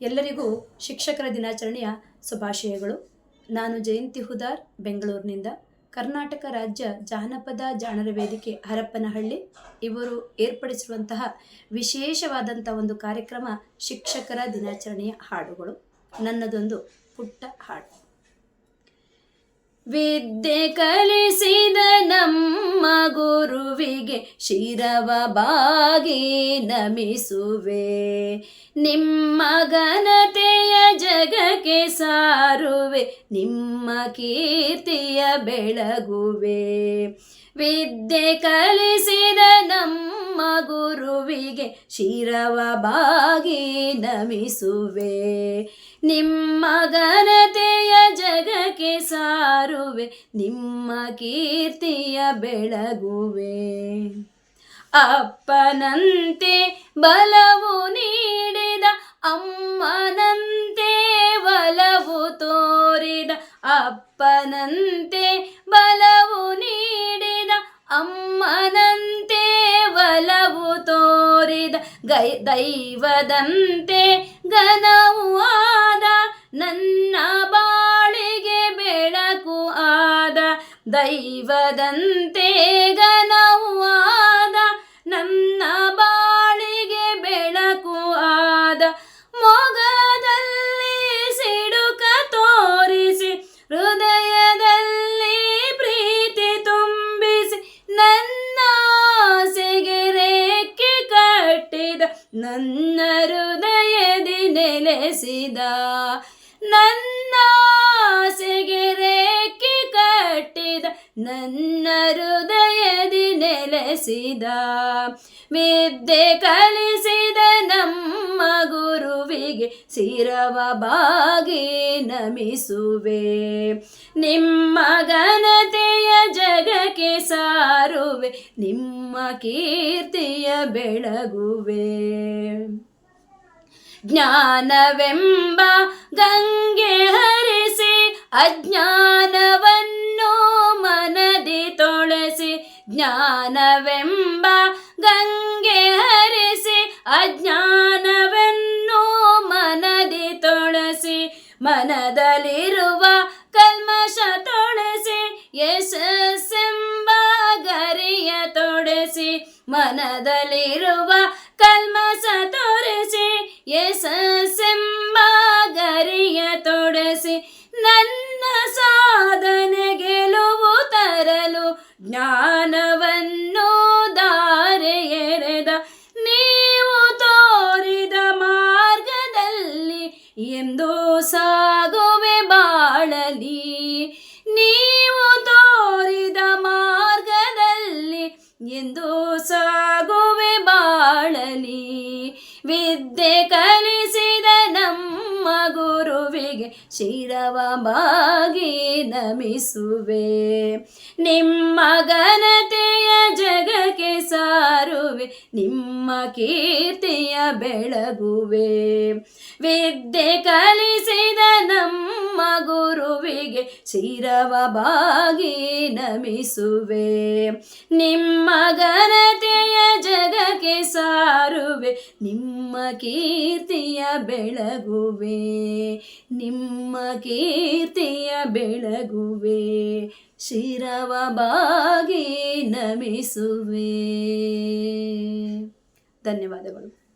ಎಲ್ಲರಿಗೂ ಶಿಕ್ಷಕರ ದಿನಾಚರಣೆಯ ಶುಭಾಶಯಗಳು. ನಾನು ಜಯಂತಿ ಹುದಾರ್, ಬೆಂಗಳೂರಿನಿಂದ. ಕರ್ನಾಟಕ ರಾಜ್ಯ ಜಾನಪದ ಜಾಣರ ವೇದಿಕೆ ಹರಪ್ಪನಹಳ್ಳಿ ಇವರು ಏರ್ಪಡಿಸಿರುವಂತಹ ವಿಶೇಷವಾದಂಥ ಒಂದು ಕಾರ್ಯಕ್ರಮ ಶಿಕ್ಷಕರ ದಿನಾಚರಣೆಯ ಹಾಡುಗಳು. ನನ್ನದೊಂದು ಪುಟ್ಟ ಹಾಡು. ವಿದ್ಯೆ ಕಲಿಸಿದ ಗುರುವಿಗೆ ಶಿರವ ಬಾಗಿ ನಮಿಸುವೆ. ನಿಮ್ಮ ಘನತೆಯ ಜಗಕ್ಕೆ ಸಾರುವೆ, ನಿಮ್ಮ ಕೀರ್ತಿಯ ಬೆಳಗುವೆ. ವಿದ್ಯೆ ಕಲಿಸಿದ ನಮ್ಮ ಗುರುವಿಗೆ ಶಿರವ ಬಾಗಿ ನಮಿಸುವೆ. ನಿಮ್ಮ ಘನತೆಯ ಜಗಕ್ಕೆ ಸಾರುವೆ, ನಿಮ್ಮ ಕೀರ್ತಿಯ ಬೆಳಗುವೆ. ಅಪ್ಪನಂತೆ ಬಲವು ನೀಡಿದ, ಅಮ್ಮನಂತೆ ಬಲವು ತೋರಿದ, ಅಪ್ಪನಂತೆ ಬಲವು ನೀಡಿದ, ಅಮ್ಮನಂತೆ ಬಲವು ತೋರಿದ, ಗೈ ದೈವದಂತೆ ಘನವು ದೈವದಂತೆ ಘನವಾದ ನನ್ನ ಬಾಳಿಗೆ ಬೆಳಕು ಆದ ಮೊಗದಲ್ಲಿ ಸಿಡುಕ ತೋರಿಸಿ, ಹೃದಯದಲ್ಲಿ ಪ್ರೀತಿ ತುಂಬಿಸಿ ನನ್ನ ರೇಖೆ ಕಟ್ಟಿದ, ನನ್ನ ಹೃದಯದಿ ನೆಲೆಸಿದ. ನನ್ನ ಕಟ್ಟಿದ ನನ್ನ ಹೃದಯದಿ ನೆಲೆಸಿದ ವಿದ್ಯೆ ಕಲಿಸಿದ ನಮ್ಮ ಗುರುವಿಗೆ ಶಿರವ ಬಾಗಿ ನಮಿಸುವೆ. ನಿಮ್ಮ ಘನತೆಯ ಜಗಕ್ಕೆ ಸಾರುವೆ, ನಿಮ್ಮ ಕೀರ್ತಿಯ ಬೆಳಗುವೆ. ಜ್ಞಾನವೆಂಬ ಗಂಗೆ ಹರಿಸಿ ಅಜ್ಞಾನವನ್ನು ಜ್ಞಾನವೆಂಬ ಗಂಗೆ ಹರಿಸಿ, ಅಜ್ಞಾನವನ್ನು ಮನದಿ ತೊಳಸಿ ಮನದಲ್ಲಿರುವ ಕಲ್ಮಶ ತೊಳಸಿ ಯಶಸ್ಸೆಂಬ ಗರಿಯ ತೊಡಸಿ, ಮನದಲ್ಲಿರುವ ಕಲ್ಮಶ ತೊರೆಸಿ ಯಶಸ್ಸೆಂಬ ಜ್ಞಾನವನ್ನು ದಾರೆ ಎರೆದ ನೀವು ತೋರಿದ ಮಾರ್ಗದಲ್ಲಿ ಎಂದು ಸಾಗುವೆ ಬಾಳಲಿ. ನೀವು ತೋರಿದ ಮಾರ್ಗದಲ್ಲಿ ಎಂದು ಗುರುವಿಗೆ ಶಿರವ ಬಾಗಿ ನಮಿಸುವೆ. ನಿಮ್ಮ ಜಗಕ್ಕೆ ಸಾರುವೆ ನಿಮ್ಮ ಕೀರ್ತಿಯ ಬೆಳಗುವೆ. ವಿದ್ಯೆ ಕಲಿಸಿದ ನಮ್ಮ ಗುರುವಿಗೆ ಶಿರವ ಬಾಗಿ ನಮಿಸುವೆ. ನಿಮ್ಮ ಘನತೆಯ ಜಗಕ್ಕೆ ಸಾರುವೆ, ನಿಮ್ಮ ಕೀರ್ತಿಯ ಬೆಳಗುವೆ. ನಿಮ್ಮ ಕೀರ್ತಿಯ ಬೆಳಗುವೆ. ಶಿರವ ಬಾಗಿ ನಮಿಸುವೆ. ಧನ್ಯವಾದಗಳು.